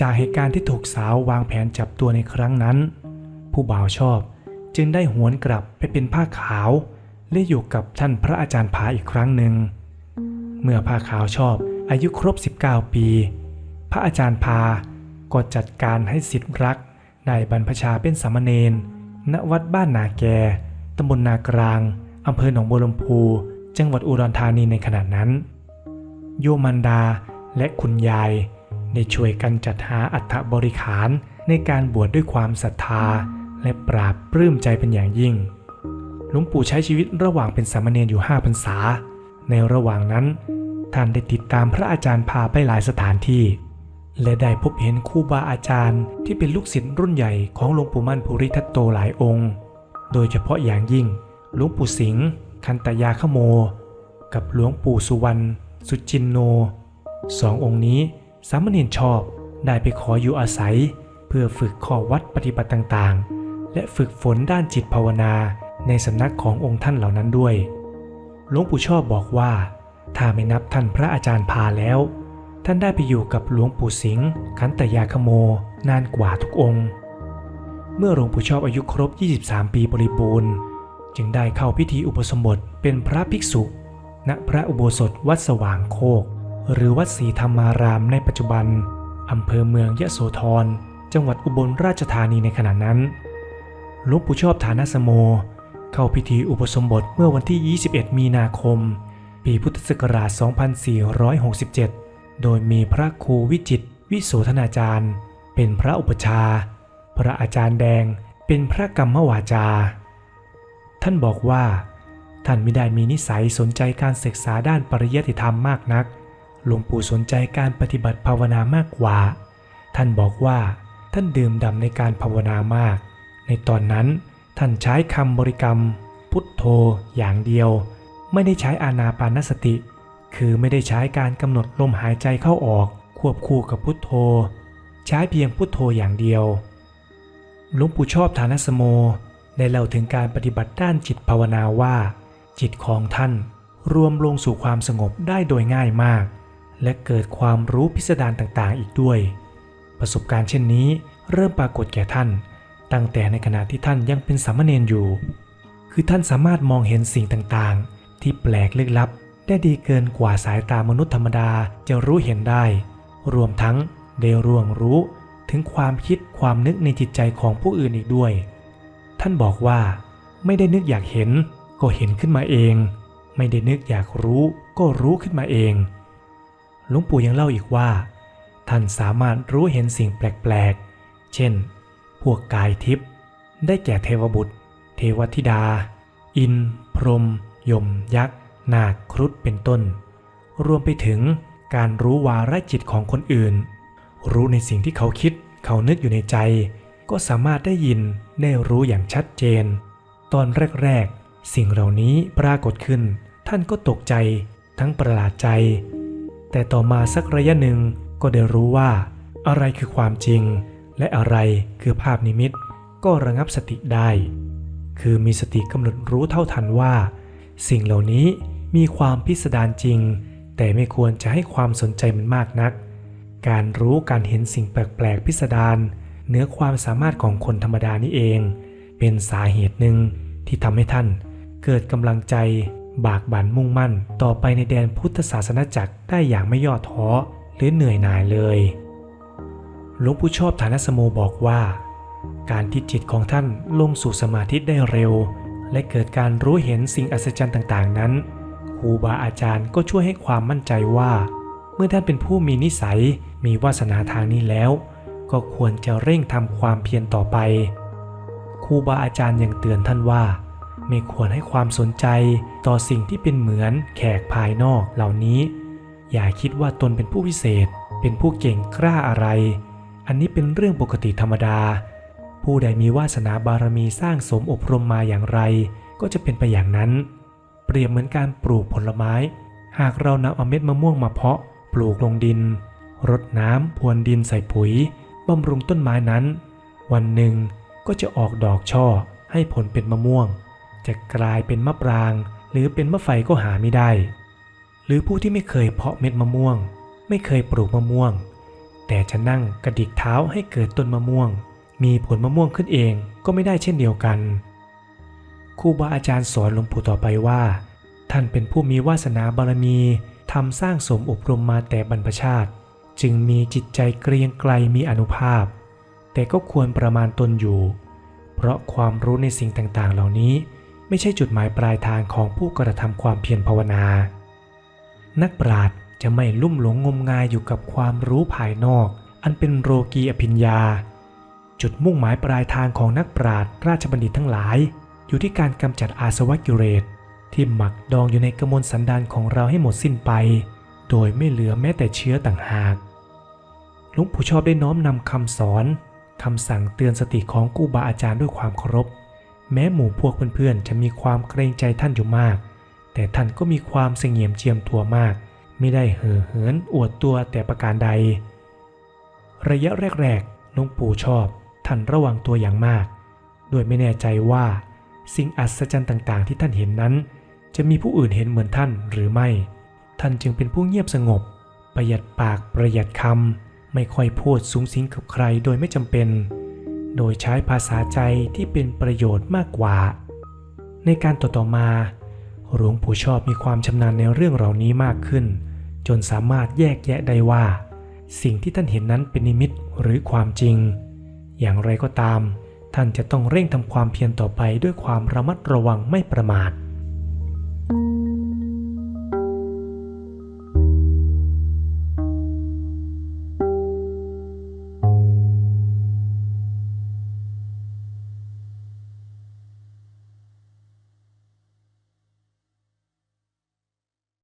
จากเหตุการณ์ที่ถูกสาววางแผนจับตัวในครั้งนั้น ผู้บ่าวชอบจึงได้หวนกลับไปเป็นผ้าขาว และอยู่กับท่านพระอาจารย์ผาอีกครั้งหนึ่ง เมื่อผ้าขาวชอบอายุครบ 19 ปี พระอาจารย์พาก็จัดการให้สิทธิรักได้บรรพชาเป็นสามเณรณวัดบ้านนาแกตำบลนากลางอำเภอหนองบัวลำพู จังหวัดอุดรธานีในขณะนั้น โยมันดาและคุณยาย ได้ช่วยกันจัดหาอัฐบริขารในการบวชดด้วยความศรัทธา และปราบปลื้มใจเป็นอย่างยิ่ง หลวงปู่ใช้ชีวิตระหว่างเป็นสามเณรอยู่ 5พรรษา ในระหว่างนั้น ท่านได้ติดตามพระอาจารย์พาไปหลายสถานที่ และได้พบเห็นครูบาอาจารย์ ที่เป็นลูกศิษย์รุ่นใหญ่ของหลวงปู่มั่นภูริทัตโตหลายองค์ โดยเฉพาะอย่างยิ่งหลวงปู่สิงห์คันตยาขโม กับหลวงปู่สุวรรณสุจินโนสององค์นี้ สามเณรชอบได้ไปขออยู่อาศัย เพื่อฝึกข้อวัดปฏิบัติต่างๆ และฝึกฝนด้านจิตภาวนาในสำนักขององค์ท่านเหล่านั้นด้วย หลวงปู่ชอบบอกว่า ถ้าไม่นับท่านพระอาจารย์พาแล้ว ท่านได้ไปอยู่กับหลวงปู่สิงห์ขันตยาขโมนานกว่าทุกองค์ เมื่อหลวงปู่ชอบอายุครบ 23 ปีบริบูรณ์ จึงได้เข้าพิธีอุปสมบทเป็นพระภิกษุ ณพระอุโบสถวัดสว่างโคก หรือวัดศรีธรรมารามในปัจจุบันอำเภอเมืองยะโสธร จังหวัดอุบลราชธานีในขณะนั้นหลวงปู่ชอบฐานะสโม เข้าพิธีอุปสมบทเมื่อวันที่ 21 มีนาคม ปีพุทธศักราช 2467 โดยมีพระครูวิจิตวิโสธนาจารย์ เป็นพระอุปชา พระอาจารย์แดงเป็นพระกรรมวาจา ท่านบอกว่า ท่านไม่ได้มีนิสัยสนใจการศึกษาด้านปริยัติธรรมมากนัก หลวงปู่สนใจการปฏิบัติภาวนามากกว่า ท่านบอกว่า ท่านดื่มด่ำในการภาวนามาก ในตอนนั้นท่านใช้คำบริกรรม พุทโธอย่างเดียว ไม่ได้ใช้อานาปานสติ คือไม่ได้ใช้การกำหนดลมหายใจเข้าออก ควบคู่กับพุทโธ ใช้เพียงพุทโธอย่างเดียวหลวงปู่ชอบฐานสโมได้เล่าถึงการปฏิบัติด้านจิตภาวนาว่า จิตของท่านรวมลงสู่ความสงบได้โดยง่ายมาก และเกิดความรู้พิสดารต่างๆ อีกด้วย ประสบการณ์เช่นนี้เริ่มปรากฏแก่ท่าน ตั้งแต่ในขณะที่ท่านยังเป็นสามเณรอยู่ คือท่านสามารถมองเห็นสิ่งต่างๆ ที่แปลกลึกลับ ได้ดีเกินกว่าสายตามนุษย์ธรรมดาจะรู้เห็นได้ รวมทั้งได้ร่วงรู้ถึงความคิดความนึกในจิตใจของผู้อื่นอีกด้วย ท่านบอกว่า ไม่ได้นึกอยากเห็นก็เห็นขึ้นมาเอง ไม่ได้นึกอยากรู้ก็รู้ขึ้นมาเอง หลวงปู่ยังเล่าอีกว่า ท่านสามารถรู้เห็นสิ่งแปลกๆ เช่น พวกกายทิพย์ได้แก่เทวบุตร เทวธิดา อิน พรหมยมยักษ์ นาคครุฑเป็นต้น รวมไปถึงการรู้วาระจิตของคนอื่น รู้ในสิ่งที่เขาคิด เขานึกอยู่ในใจ ก็สามารถได้ยินได้รู้อย่างชัดเจน ตอนแรกๆ สิ่งเหล่านี้ปรากฏขึ้น ท่านก็ตกใจ ทั้งประหลาดใจ แต่ต่อมาสักระยะหนึ่งก็ได้รู้ว่า อะไรคือความจริง และอะไรคือภาพนิมิต ก็ระงับสติได้ คือมีสติกำหนดรู้เท่าทันว่า สิ่งเหล่านี้มีความพิสดารจริง แต่ไม่ควรจะให้ความสนใจมันมากนัก การรู้การเห็นสิ่งแปลกๆพิสดารเหนือความสามารถของคนธรรมดานี่เอง เป็นสาเหตุหนึ่งที่ทำให้ท่านเกิดกำลังใจ บากบั่นมุ่งมั่นต่อไปในแดนพุทธศาสนาจักรได้อย่างไม่ย่อท้อหรือเหนื่อยหน่ายเลยหลวงปู่ชอบฐานสโมบอกว่า การที่จิตของท่านลงสู่สมาธิได้เร็ว และเกิดการรู้เห็นสิ่งอัศจรรย์ต่างๆ นั้นครูบาอาจารย์ก็ช่วยให้ความมั่นใจว่า เมื่อท่านเป็นผู้มีนิสัยมีวาสนาทางนี้แล้ว ก็ควรจะเร่งทำความเพียรต่อไปครูบาอาจารย์ยังเตือนท่านว่า ไม่ควรให้ความสนใจต่อสิ่งที่เป็นเหมือนแขกภายนอกเหล่านี้ อย่าคิดว่าตนเป็นผู้พิเศษ เป็นผู้เก่งกล้าอะไร อันนี้เป็นเรื่องปกติธรรมดา ผู้ใดมีวาสนาบารมีสร้างสมอบรมมาอย่างไร ก็จะเป็นไปอย่างนั้น เปรียบเหมือนการปลูกผลไม้ หากเรานำเอาเม็ดมะม่วงมาเพาะ ปลูกลงดินรดน้ำพรวนดินใส่ปุ๋ยบำรุงต้นไม้นั้น วันหนึ่งก็จะออกดอกช่อให้ผลเป็นมะม่วง จะกลายเป็นมะปราง หรือเป็นมะไฟก็หาไม่ได้ หรือผู้ที่ไม่เคยเพาะเม็ดมะม่วง ไม่เคยปลูกมะม่วง แต่จะนั่งกระดิกเท้าให้เกิดต้นมะม่วง มีผลมะม่วงขึ้นเองก็ไม่ได้เช่นเดียวกันครูบาอาจารย์สอนหลวงปู่ต่อไปว่า ท่านเป็นผู้มีวาสนาบารมีทำสร้างสมอบรมมาแต่บรรพชาติ จึงมีจิตใจเกรียงไกรมีอนุภาพ แต่ก็ควรประมาณตนอยู่ เพราะความรู้ในสิ่งต่างๆ เหล่านี้ ไม่ใช่จุดหมายปลายทางของผู้กระทำความเพียรภาวนา นักปราชญ์จะไม่ลุ่มหลงงมงายอยู่กับความรู้ภายนอก อันเป็นโรกีอภิญญา จุดมุ่งหมายปลายทางของนักปราชญ์ราชบัณฑิตทั้งหลาย อยู่ที่การกำจัดอาสวะกิเลสที่หมักดองอยู่ในกระมวลสันดานของเราให้หมดสิ้นไป โดยไม่เหลือแม้แต่เชื้อต่างหากหลวงปู่ชอบได้น้อมนำคำสอนคำสั่งเตือนสติของครูบาอาจารย์ด้วยความเคารพ แม้หมู่พวกเพื่อนๆจะมีความเกรงใจท่านอยู่มาก แต่ท่านก็มีความเสงี่ยมเจียมตัวมาก ไม่ได้เห่อเหินอวดตัวแต่ประการใด ระยะแรกๆหลวงปู่ชอบท่านระวังตัวอย่างมาก โดยไม่แน่ใจว่าสิ่งอัศจรรย์ต่างๆ ที่ท่านเห็นนั้น จะมีผู้อื่นเห็นเหมือนท่านหรือไม่ ท่านจึงเป็นผู้เงียบสงบ ประหยัดปากประหยัดคำไม่ค่อยพูดสูงสิงกับใครโดยไม่จำเป็น โดยใช้ภาษาใจที่เป็นประโยชน์มากกว่า ในการต่อๆมาหลวงปู่ชอบมีความชำนาญในเรื่องเหล่านี้มากขึ้น จนสามารถแยกแยะได้ว่า สิ่งที่ท่านเห็นนั้นเป็นนิมิตหรือความจริง อย่างไรก็ตาม ท่านจะต้องเร่งทำความเพียรต่อไปด้วยความระมัดระวังไม่ประมาท